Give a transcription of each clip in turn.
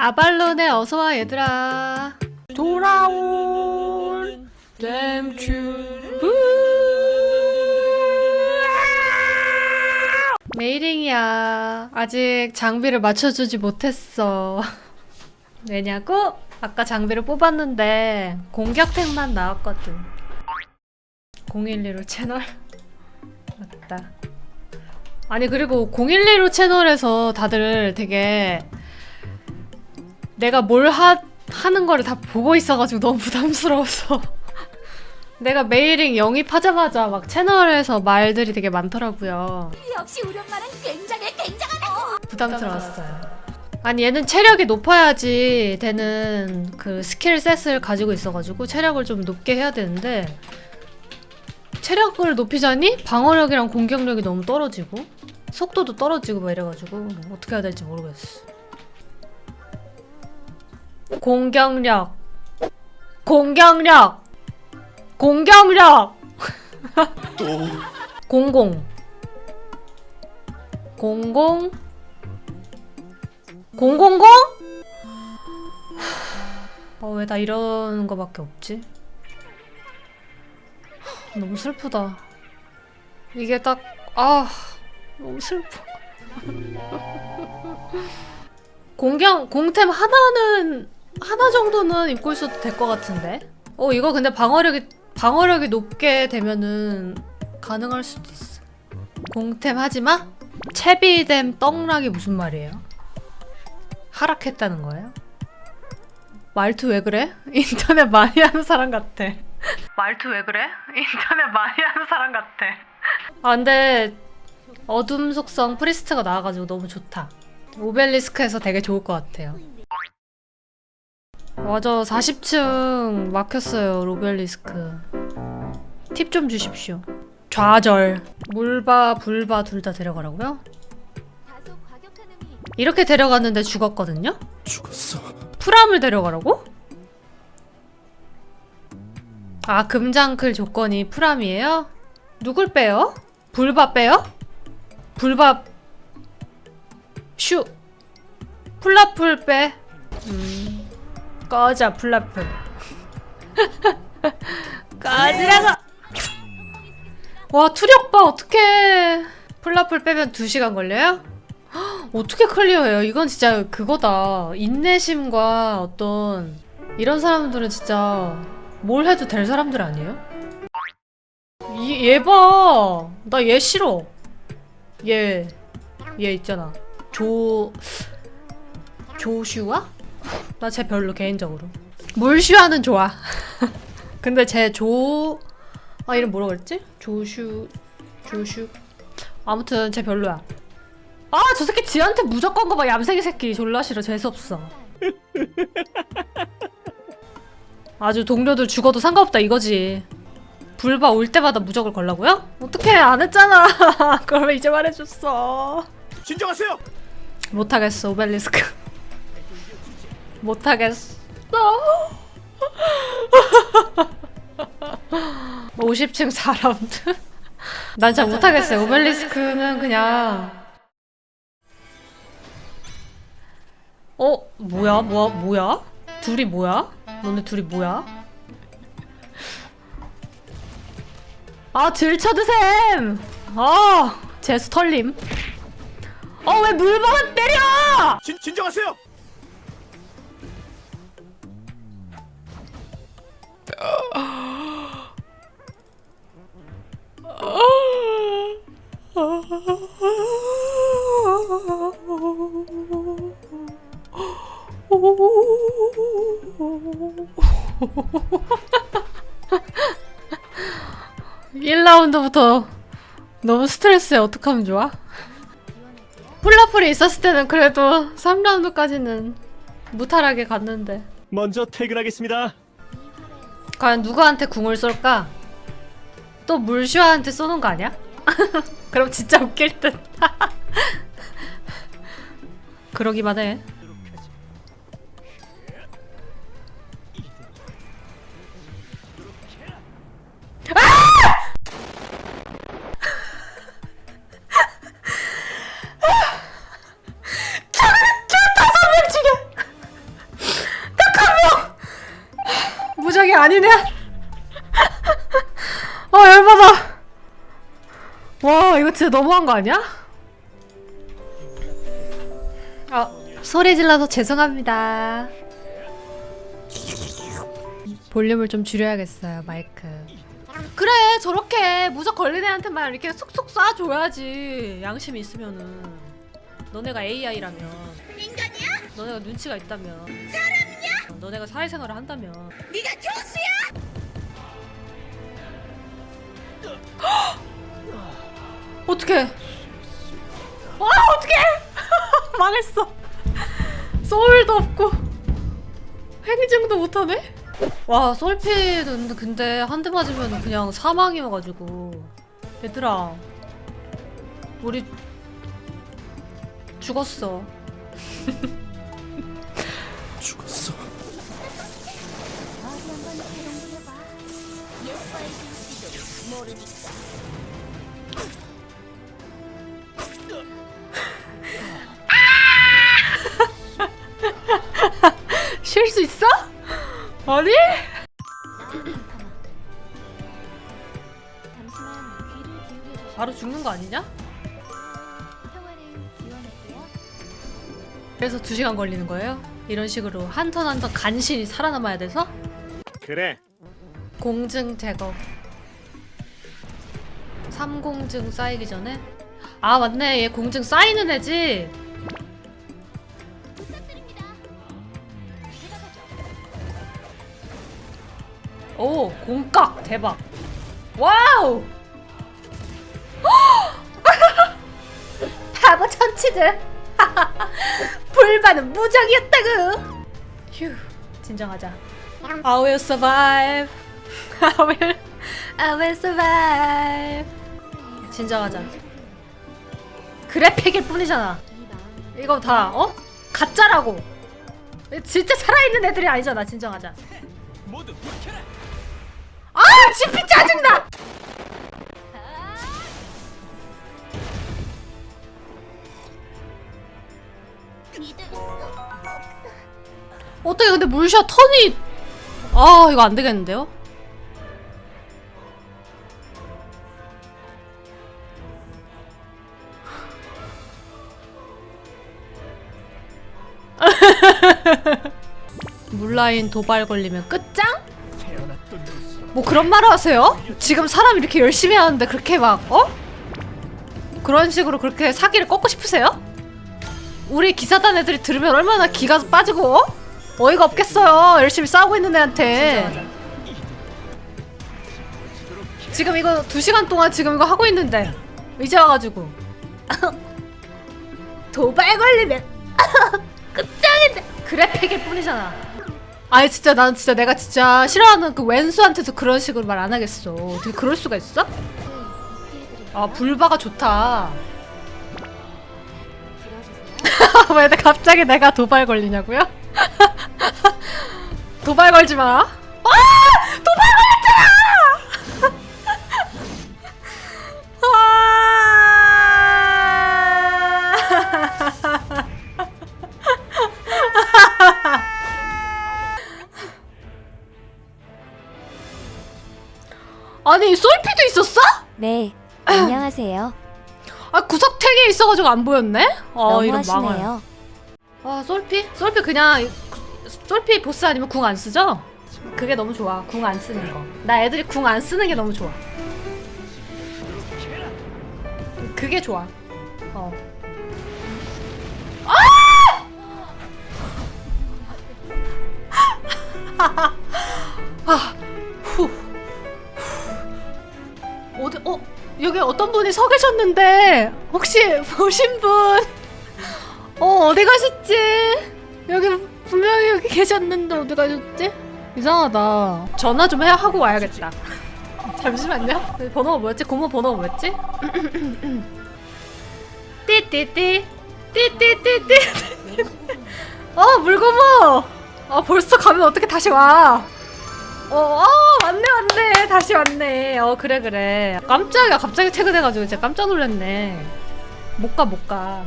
아발론에 어서와 얘들아. 돌아온 댐큐 메이링이야. 아직 장비를 맞춰주지 못했어. 왜냐고? 아까 장비를 뽑았는데 공격템만 나왔거든. 012로 채널? 맞다. 아니 그리고 012로 채널에서 다들 되게 내가 뭘 하, 하는 거를 다 보고 있어가지고 너무 부담스러워서 내가 메이링 영입하자마자 막 채널에서 말들이 되게 많더라고요 역시 우리 엄마는 굉장해 굉장하네. 부담스러웠어요. 아니 얘는 체력이 높아야지 되는 그 스킬 셋을 가지고 있어가지고 체력을 좀 높게 해야 되는데 체력을 높이자니 방어력이랑 공격력이 너무 떨어지고 속도도 떨어지고 막 이래가지고 어떻게 해야 될지 모르겠어. 공격력, 공격력, 공격력. 공공. 공공 공공공? 어, 왜다 이런 거밖에 없지? 너무 슬프다. 이게 딱, 아, 너무 슬퍼. 공경, 공템 하나는, 하나 정도는 입고 있어도 될 것 같은데? 어, 이거 근데 방어력이, 방어력이 높게 되면은 가능할 수도 있어. 공템 하지 마? 채비됨 떡락이 무슨 말이에요? 하락했다는 거예요? 말투 왜 그래? 인터넷 많이 하는 사람 같아. 말투 왜 그래? 인터넷 많이 하는 사람 같아. 아 근데 어둠 속성 프리스트가 나와가지고 너무 좋다. 오벨리스크에서 되게 좋을 것 같아요. 맞아 40층 막혔어요 로벨리스크. 팁 좀 주십시오. 좌절. 물바 불바 둘 다 데려가라고요? 이렇게 데려갔는데 죽었거든요? 죽었어. 프람을 데려가라고? 아 금장클 조건이 프람이에요? 누굴 빼요? 불바 빼요? 불바 슈 플라풀 빼 음. 꺼져 플라풀 꺼지라고 와 투력 봐 어떡해 플라풀 빼면 2시간 걸려요? 어떻게 클리어해요? 이건 진짜 그거다. 인내심과 어떤 이런 사람들은 진짜 뭘 해도 될 사람들 아니에요? 이, 얘 봐. 나 얘 싫어. 얘, 얘 있잖아. 조, 조슈아? 나 쟤 별로 개인적으로. 물슈아는 좋아. 근데 쟤 조, 아 이름 뭐라 그랬지? 조슈, 조슈. 아무튼 쟤 별로야. 아, 저 새끼 지한테 무조건 거봐 얌생이 새끼 졸라 싫어 재수없어. 아주 동료들 죽어도 상관없다 이거지. 불바 올 때마다 무적을 걸라고요? 어떻게 안 했잖아. 그러면 이제 말해줬어. 진정하세요. 못하겠어 오벨리스크. 못하겠어. 50층 4라운드? 난 진짜 못하겠어요. 오벨리스크는 그냥 어? 뭐야? 뭐야? 뭐야? 둘이 뭐야? 너네 둘이 뭐야? 아 들 쳐드셈! 아 제수 털림 어 왜 물범을 때려! 진, 진정하세요. 일라운드부터 너무 스트레스에 어떡하면 좋아? 폴라풀이 있었을 때는 그래도 3라운드까지는 무탈하게 갔는데 먼저 퇴근하겠습니다. 과연 누구한테 궁을 쏠까? 또 물슈아한테 쏘는 거 아니야? 그럼 진짜 웃길 듯. 그러기만 해. 아! 아니네. 이거 진짜 너무한 거 아니야? 아 소리 질러서 죄송합니다. 볼륨을 좀 줄여야겠어요 마이크. 그래 저렇게 무적 걸린 애한테만 이렇게 쏙쏙 쏴줘야지 양심 있으면은 너네가 AI라면 인간이야? 너네가 눈치가 있다면 사람이야? 너네가 사회생활을 한다면 네가 교수야? 어떡해? 와 어떡해? 망했어. 소울도 없고. 행증도 못하네? 와 솔피는 근데 한 대 맞으면 그냥 사망이어가지고. 얘들아 우리 죽었어. 아니? 바로 죽는 거 아니냐? 그래서 2시간 걸리는 거예요? 이런 식으로 한 턴 한 턴 간신히 살아남아야 돼서? 그래. 공증 제거 3공증 쌓이기 전에? 아 맞네 얘 공증 쌓이는 애지 오 공깍 대박. 와우! 바보 천치들. 불반은 무적이었다구. 휴 진정하자. I will survive. I will I will survive. 진정하자. 그래픽일 뿐이잖아. 이 이거 다 어? 가짜라고. 진짜 살아있는 애들이 아니잖아 진정하자. 모두 묵혀라. 아 지피 짜증나 믿을 수 없어. 어떻게 근데 물샷 턴이 아 이거 안 되겠는데요? 물라인 도발 걸리면 끝장? 뭐 그런 말을 하세요? 지금 사람 이렇게 열심히 하는데 그렇게 막 어? 그런 식으로 그렇게 사기를 꺾고 싶으세요? 우리 기사단 애들이 들으면 얼마나 기가 빠지고 어? 어이가 없겠어요 열심히 싸우고 있는 애한테 지금 이거 2시간 동안 지금 이거 하고 있는데 이제 와가지고 도발 걸리면 끝장인데 그래픽일 뿐이잖아 아니 진짜 난 진짜 내가 진짜 싫어하는 그 왼수한테도 그런 식으로 말 안 하겠어 어떻게 그럴 수가 있어? 아 불바가 좋다. 왜 내- 갑자기 내가 도발 걸리냐고요? 도발 걸지 마. 아 구석탱이에 있어가지고 안 보였네? 아 이런 망할. 너무하시네요. 아 솔피? 솔피 그냥 솔피 보스 아니면 궁 안 쓰죠? 그게 너무 좋아 궁 안 쓰는 거나 애들이 궁 안 쓰는 게 너무 좋아 그게 좋아 어 아! 아! 후. 어디 어 여기 어떤 분이 서 계셨는데 혹시 보신 분 어, 어디 가셨지? 여기 분명히 여기 계셨는데 어디 가셨지? 이상하다. 전화 좀 해 하고 와야겠다. 잠시만요. 번호가 뭐였지? 고모 번호가 뭐였지? 띠띠띠 띠띠띠띠 어 물고모 아 벌써 가면 어떻게 다시 와 어, 어, 왔네, 왔네. 다시 왔네. 어, 그래, 그래. 깜짝이야. 갑자기 퇴근해가지고 진짜 깜짝 놀랐네. 못 가, 못 가.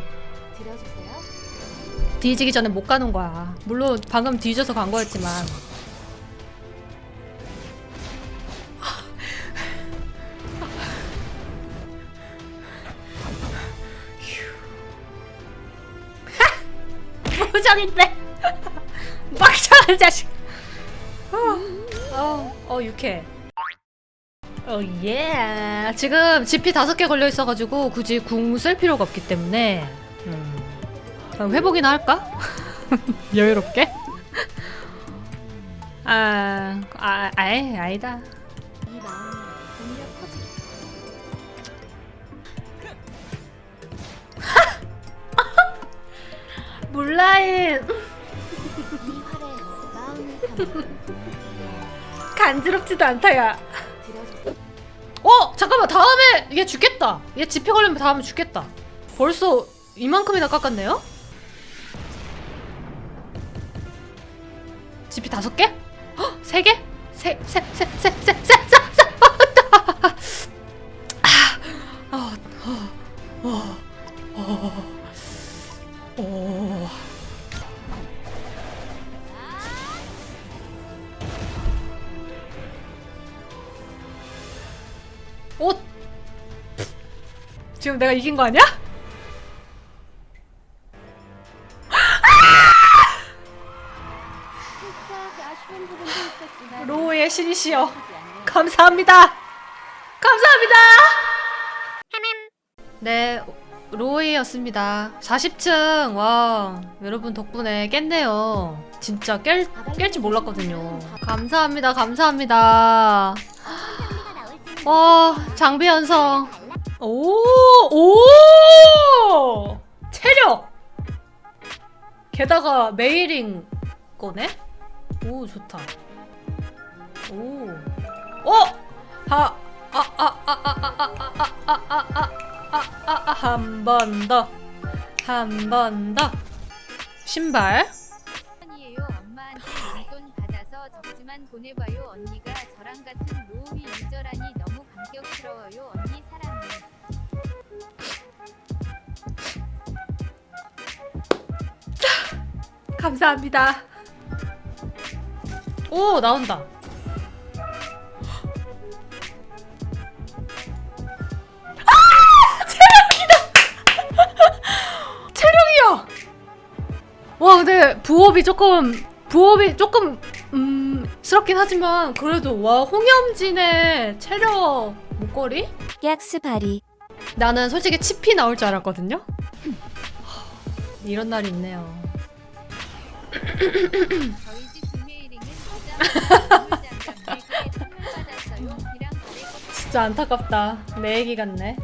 뒤지기 전에 못 가는 거야. 물론 방금 뒤져서 간 거였지만. 무정인데 막장한 자식. 어, 어 유쾌 어 예 지금 GP 다섯 개 걸려 있어가지고 굳이 궁 쓸 필요가 없기 때문에 음, 그럼 회복이나 할까? 여유롭게? 아, 아, 아이, 아니다. 몰라인 네 활에 마음을 담아 간지럽지도 않다야. 들여주세요. 어 잠깐만 다음에 얘 죽겠다. 얘 지피 걸리면 다음에 죽겠다. 벌써 이만큼이나 깎았네요? 지피 다섯 개? 헉, 세 개? 세, 세, 세, 세, 세, 세, 지금 내가 이긴 거 아니야? 있었지만 로우의 신이시여. 감사합니다. 감사합니다. 네 로이였습니다. 40층 와 여러분 덕분에 깼네요. 진짜 깰, 깰줄 몰랐거든요. 감사합니다 감사합니다. 나올지는 와 장비 연성 오, 오! 체력! 게다가 메이링 거네? 오, 좋다. 오. 어! 하, 아, 아, 아, 아, 아, 아, 아, 아, 아, 아, 아, 아, 아, 아, 한번 더. 한 번 더. 신발. 보내봐요. 언니가 저랑 같은 로우미 유저라니 너무 감격스러워요. 감사합니다. 오, 나온다. 체력이야. 와 근데 부업이 조금 부업이 조금 음 스럽긴 하지만 그래도 와 홍염진의 체력 목걸이 깍스 바리. 나는 솔직히 치피 나올 줄 알았거든요. 이런 날이 있네요. 저희 집 김혜일이는 진짜 안타깝다. 내 얘기 같네.